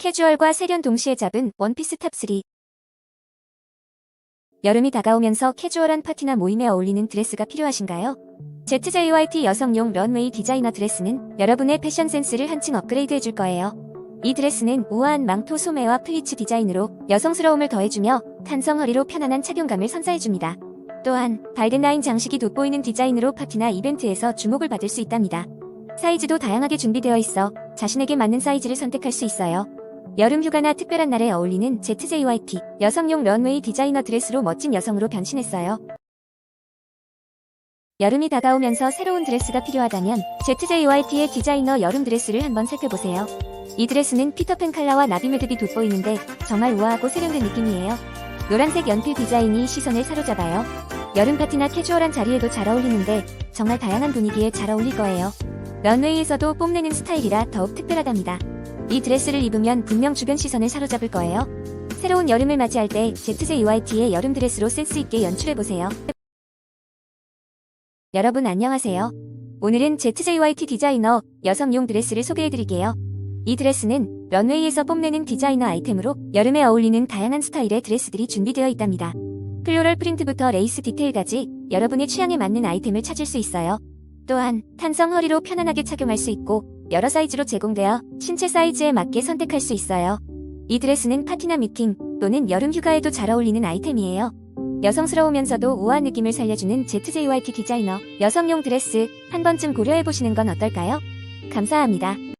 캐주얼과 세련 동시에 잡은 원피스 탑3. 여름이 다가오면서 캐주얼한 파티나 모임에 어울리는 드레스가 필요하신가요? ZJYT 여성용 런웨이 디자이너 드레스는 여러분의 패션 센스를 한층 업그레이드 해줄 거예요. 이 드레스는 우아한 망토 소매와 플리츠 디자인으로 여성스러움을 더해주며 탄성 허리로 편안한 착용감을 선사해줍니다. 또한 밝은 라인 장식이 돋보이는 디자인으로 파티나 이벤트에서 주목을 받을 수 있답니다. 사이즈도 다양하게 준비되어 있어 자신에게 맞는 사이즈를 선택할 수 있어요. 여름 휴가나 특별한 날에 어울리는 ZJYT 여성용 런웨이 디자이너 드레스로 멋진 여성으로 변신했어요. 여름이 다가오면서 새로운 드레스가 필요하다면 ZJYT의 디자이너 여름 드레스를 한번 살펴보세요. 이 드레스는 피터팬 컬러와 나비 매듭이 돋보이는데 정말 우아하고 세련된 느낌이에요. 노란색 연필 디자인이 시선을 사로잡아요. 여름 파티나 캐주얼한 자리에도 잘 어울리는데 정말 다양한 분위기에 잘 어울릴 거예요. 런웨이에서도 뽐내는 스타일이라 더욱 특별하답니다. 이 드레스를 입으면 분명 주변 시선을 사로잡을 거예요. 새로운 여름을 맞이할 때 ZJYT의 여름 드레스로 센스 있게 연출해보세요. 여러분 안녕하세요. 오늘은 ZJYT 디자이너 여성용 드레스를 소개해드릴게요. 이 드레스는 런웨이에서 뽐내는 디자이너 아이템으로 여름에 어울리는 다양한 스타일의 드레스들이 준비되어 있답니다. 플로럴 프린트부터 레이스 디테일까지 여러분의 취향에 맞는 아이템을 찾을 수 있어요. 또한 탄성 허리로 편안하게 착용할 수 있고 여러 사이즈로 제공되어 신체 사이즈에 맞게 선택할 수 있어요. 이 드레스는 파티나 미팅 또는 여름 휴가에도 잘 어울리는 아이템이에요. 여성스러우면서도 우아한 느낌을 살려주는 ZJYT 디자이너 여성용 드레스 한 번쯤 고려해보시는 건 어떨까요? 감사합니다.